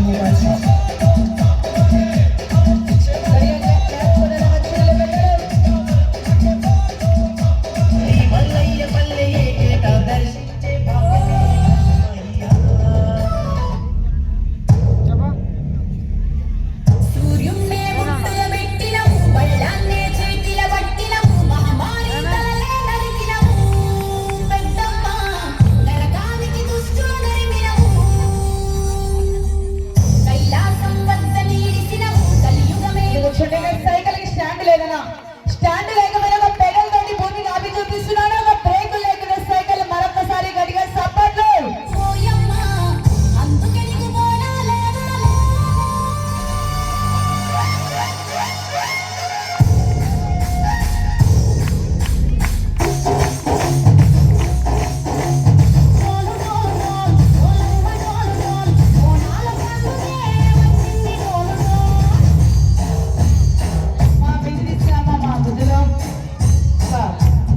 చేసి stand లేదనా stand లేకపోయినా ఒక పెడల్ తోటి భూమిని ఆపి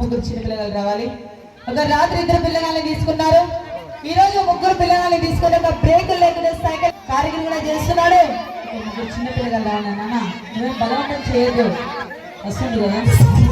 ముగ్గురు చిన్న పిల్లలు రావాలి. ఒక రాత్రి ఇద్దరు పిల్లగాళ్ళని తీసుకున్నారు. ఈ రోజు ముగ్గురు పిల్లగాళ్ళని తీసుకుని ఒక బ్రేక్ లేకుండా సైకిల్ కార్యక్రమం కూడా చేస్తున్నాడు. ముగ్గురు చిన్న పిల్లగాళ్ళు రావాలి నాన్న. బలవంతం చేయొద్దు. వస్తుంది కదా.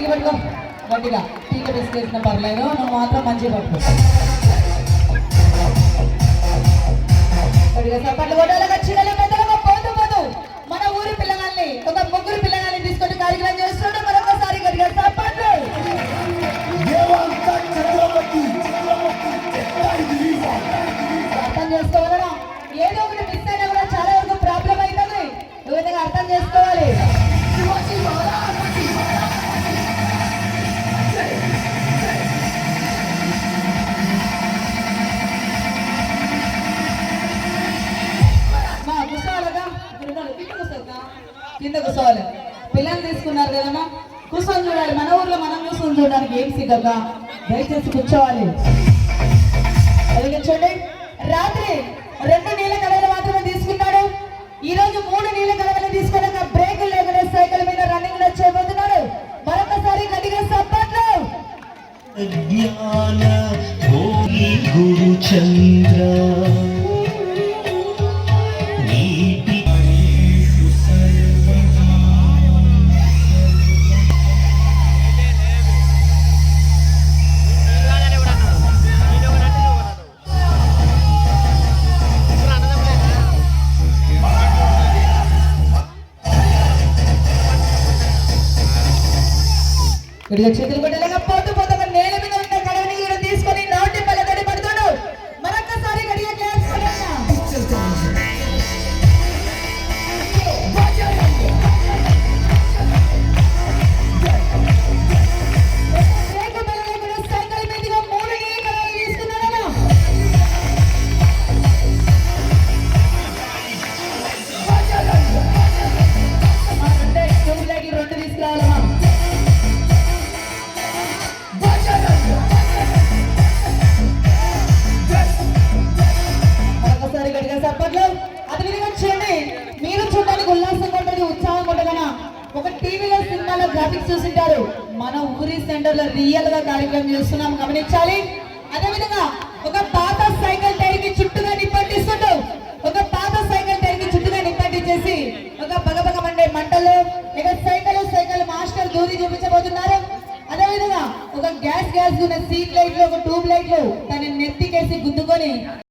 గట్టిగా పట్టుకో గట్టిగా టీక బిస్కెట్న పర్లేదు నువ్వు మాత్రం మంచిగా పట్టుకో. గట్టిగా చప్పట్లు కొట్టాలి చిన్నలు పెద్దలుగా పోతూ పోతూ. మన ఊరి పిల్లగాల్ని ఒక ముగ్గురు పిల్లగాల్ని తీసుకొని కార్యక్రమం చేస్తుంటే మరొకసారి గట్టిగా చప్పట్లు. అర్థం చేసుకోవాలరా ఏదో ఒకటి మిస్ అయినా కూడా చాలా వరకు ప్రాబ్లం అవుతుంది. అర్థం చేసుకోవాలి. కూర్చొని చూడాలి. మన ఊర్లో మనం కూర్చొని చూడడానికి ఏం సిద్ధంగా? దయచేసి కూర్చోవాలి. చూడండి. రాత్రి రెండు నీళ్ళ కలవలు మాత్రమే తీసుకున్నాడు. ఈ రోజు మూడు నీళ్ళ కలవలు తీసుకున్నాక బ్రేక్ లేకుండా సైకిల్ మీద రన్నింగ్లో చేయబోతున్నాడు. మరొకసారి గట్టిగా సప్పట్లు జ్ఞాన గురు చంద్ర గట్టిగా చేతులు కొట్టలేక పోతూ పోతూ ఒక ఉంటారు మన ఊరి సెంటర్లో రియల్గా కార్యక్రమం చేస్తున్నాం గమనించాలి. అదేవిధంగా ఒక పాత సైకిల్ టైర్కి చుట్టూగా నిప్పట్టిస్తుంటూ ఒక పాత సైకిల్ టైర్కి చుట్టూగా నిప్పట్టించేసి ఒక పగపగ మండే మంటలు ఇక సైకిల్ సైకిల్ మాస్టర్ దూరి చూపించబోతున్నారు. అదేవిధంగా ఒక గ్యాస్ గ్యాస్ ఉన్న సీట్ లైట్లు ఒక ట్యూబ్ లైట్లు తన నెత్తికేసి గుద్దుకొని